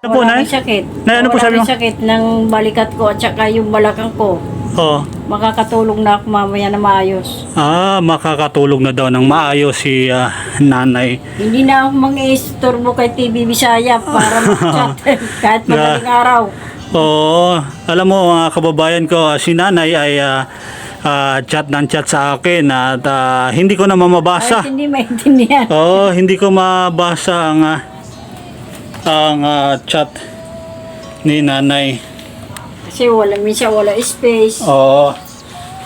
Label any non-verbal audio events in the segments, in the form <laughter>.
Ano po, Nay? sakit. Nay, ano po Wala sabi mo? sakit ng balikat ko at saka yung balakang ko. Oh. Makakatulong na ako mamaya na maayos. Ah, makakatulog na daw ng maayos si ah, nanay. Hindi na ako mang-istorbo kay TV Bisaya para <laughs> mag-chat <laughs> kahit madaling araw. Oo, alam mo mga kababayan ko, ah, si nanay ay ah, ah, chat ng chat sa akin at ah, hindi ko na mamabasa. Kahit hindi maintindihan. Oo, hindi ko mabasa ang ah, ang ah, chat ni nanay. Kasi wala, minsan wala space. Oo.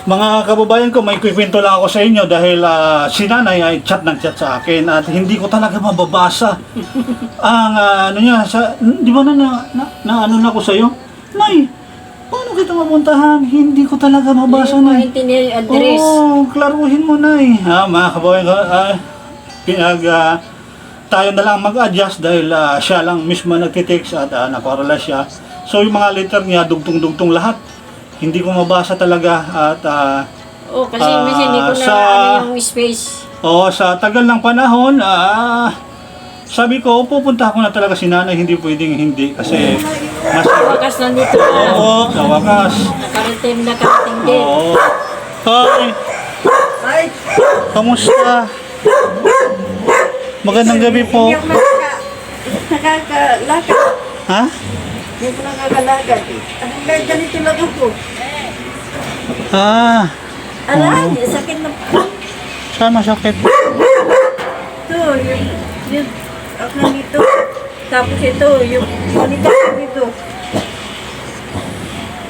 Mga kababayan ko, may kwento lang ako sa inyo dahil ah, si nanay ay chat ng chat sa akin at hindi ko talaga mababasa. <laughs> ang ah, ano niya, sa, di ba na, na, na, na ano na ako sa iyo? Nay, paano kita mapuntahan? Hindi ko talaga mabasa Hindi na. maintindihan yung address. Oo, klaruhin mo na eh. Ha, mga kababayan ko, ah, pinag, ah, tayo na lang mag-adjust dahil ah, siya lang mismo nagtitext at uh, naparala siya. So yung mga letter niya, dugtong-dugtong lahat. Hindi ko mabasa talaga at ah, Oo, kasi Ah, minsan hindi ko na sa- ano yung space. Oo, sa tagal ng panahon, ah, sabi ko, pupunta ko na talaga si nanay, hindi pwedeng hindi kasi mas... Wakas nandito na. Oo, sa wakas. Nakarating na karating din. Oo. Hi! Ay, Kamusta? Magandang gabi po. hindi ako nakaka- nakakalakad. Ha? Hindi ko nakakalakad. Ang dahil ganito lang ako. Ah, Ala, sakit na saan masakit? ito. Yung, yung, ako nandito. Tapos ito, yung ko dito.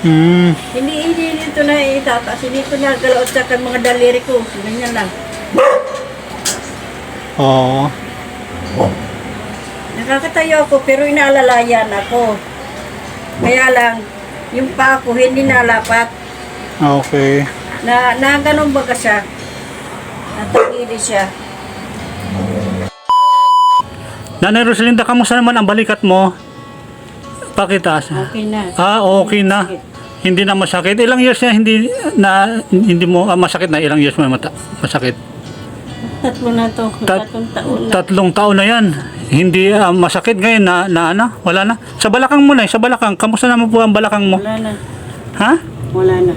Hmm, Hindi, hindi dito na itataas. Hindi ko nagalaw at saka mga daliri ko. Ganyan lang. oo. Nakakatayo ako pero inaalalayan ako. Kaya lang, yung pa ako hindi nalapat. Okay. Na, na ganun baga siya. Natagili siya. Nanay Rosalinda, kamusta naman ang balikat mo? Pakitaas. Okay na. Ah, okay na. Hindi na masakit. Ilang years na hindi na hindi mo ah, masakit na ilang years mo mata, masakit. Tatlo na to. Tat- Tatlong taon na. Tatlong taon na 'yan. Hindi ah, masakit ngayon na na ano, wala na. Sa balakang mo na, sa balakang. Kamusta naman po ang balakang mo? Wala na. Ha? Wala na.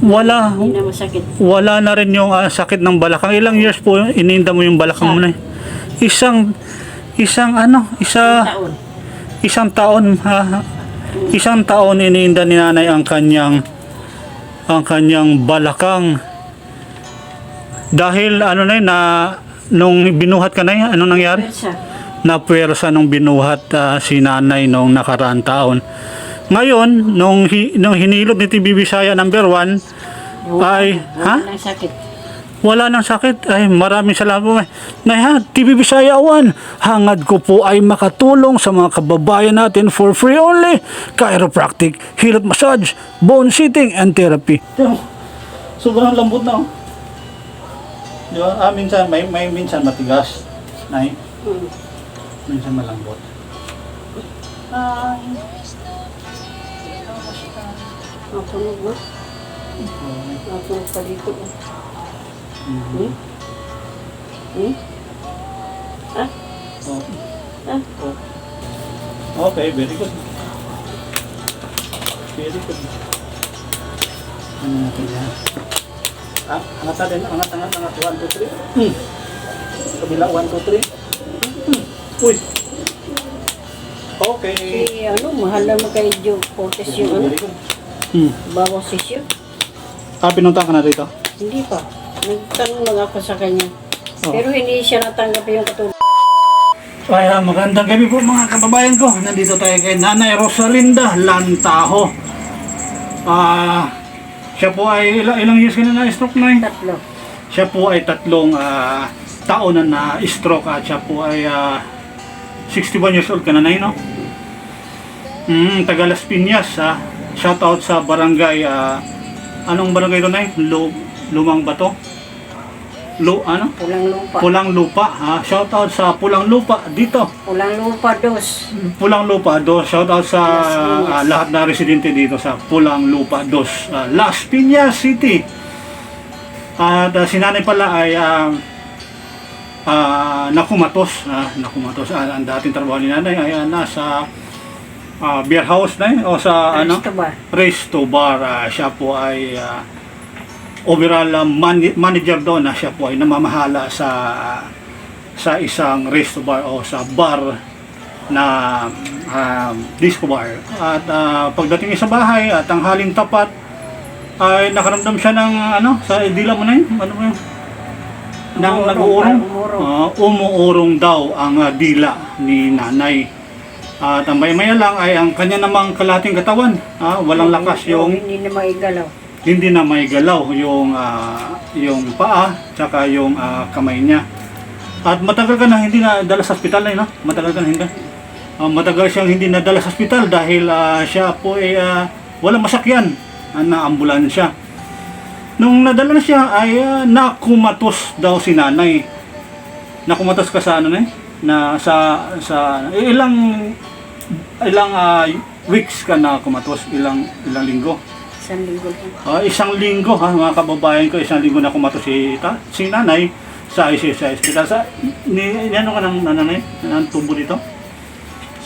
Wala. Hindi na masakit. Wala na rin yung ah, sakit ng balakang. Ilang years po ininda mo yung balakang mo na? Isang isang ano, isa Taon. isang taon ha, isang taon iniinda ni nanay ang kanyang ang kanyang balakang dahil ano na yun, na nung binuhat ka na yun, ano nangyari? Persa. na puwersa nung binuhat ah, si nanay nung nakaraang taon. Ngayon, nung, hi- nung hinilot ni TV Bisaya number 1, ay, ha? Wala nang sakit. Wala nang sakit. Ay, maraming salamat po. Nay ha, TV Bisaya 1. Hangad ko po ay makatulong sa mga kababayan natin for free only. Chiropractic, hilot massage, bone sitting, and therapy. Sobrang lambot na. Di ba? Ah, minsan, may, may minsan matigas. Nay, Hmm. minsan malambot. Ay. Napunog mo? Napunog pa dito. Hmm? Hmm? Ah? Oh. Ah? Oh. Okay, very good. Very good. Ano natin yan? Ah, angat natin. Angat, angat, angat. 1, 2, 3. Hmm. Kabila, 1, 2, 3. Hmm. Uy. Okay. Eh, ano, mahal naman kay Joe Fortes yung ano. Hmm. bawang sisyo. Ah, pinunta ka na rito? Hindi pa. Nagtanong lang ako sa kanya. Oh. Pero hindi siya natanggap yung katulad. Kaya magandang gabi po mga kababayan ko. Nandito tayo kay Nanay Rosalinda Lantaho. Ah, siya po ay ilang, ilang years ka na na-stroke na Tatlo. Siya po ay tatlong ah, taon na na-stroke at siya po ay ah, 61 years old ka na na no? Mm, taga Las Piñas ha. Shout out sa barangay ah, anong barangay doon ay? Lu Lumang Bato? Lu ano? Pulang lupa. Pulang Lupa ha. Shout out sa Pulang Lupa dito. Pulang lupa dos. Pulang Lupa 2. Shout out sa ah, lahat na residente dito sa Pulang Lupa 2. ah, Las Piñas City. At ah, si nanay pala ay ah, ah, nakumatos. Ah, nakumatos. Ah, ang dating trabaho ni nanay ay ah, nasa ah, beer house na eh, o sa ano? Resto ba? Resto bar. Ah, siya po ay ah, overall ah, man- manager doon na siya po ay namamahala sa sa isang resto bar o sa bar na um, disco bar. At ah, pagdating niya sa bahay at ang haling tapat ay nakaramdam siya ng ano sa dila mo na yun. Ano mo yun? Nang nag-uurong. Ah, umuurong daw ang ah, dila ni nanay. At ang maya lang ay ang kanya namang kalating katawan. Ah, walang lakas yung Hindi na maigalaw. Hindi na may galaw yung ah, yung paa tsaka yung ah, kamay niya. At matagal ka na hindi na dala sa ospital na no? Matagal ka na hindi. Ah, matagal siyang hindi nadala sa ospital dahil ah, siya po ay ah, walang masakyan ah, na ambulansya. Nung nadala na siya ay ah, nakumatos daw si nanay. Nakumatos ka sa ano na eh? Na sa sa ilang ilang ah, weeks ka na kumatos, ilang ilang linggo. Isang linggo lang. Ah, isang linggo ha mga kababayan ko, isang linggo na kumato si ta, si nanay sa ICU sa hospital. Sa ni, ni ano ka ng nanay? Ang tubo dito?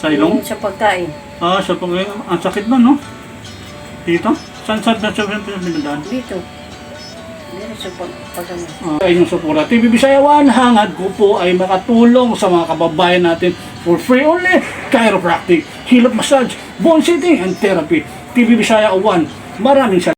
Sa ilong? Yung sa pagkain. Ah, sa pag ang sakit nun, no? Dito? Saan saan na siya pinadaan? Dito. Dito sa pag pagkain. Ay yung Supura TV Bisaya One, hangad ko po ay makatulong sa mga kababayan natin for free only. Chiropractic, Hilot Massage, Bone Sitting and Therapy. TV Bisaya One, maraming salamat.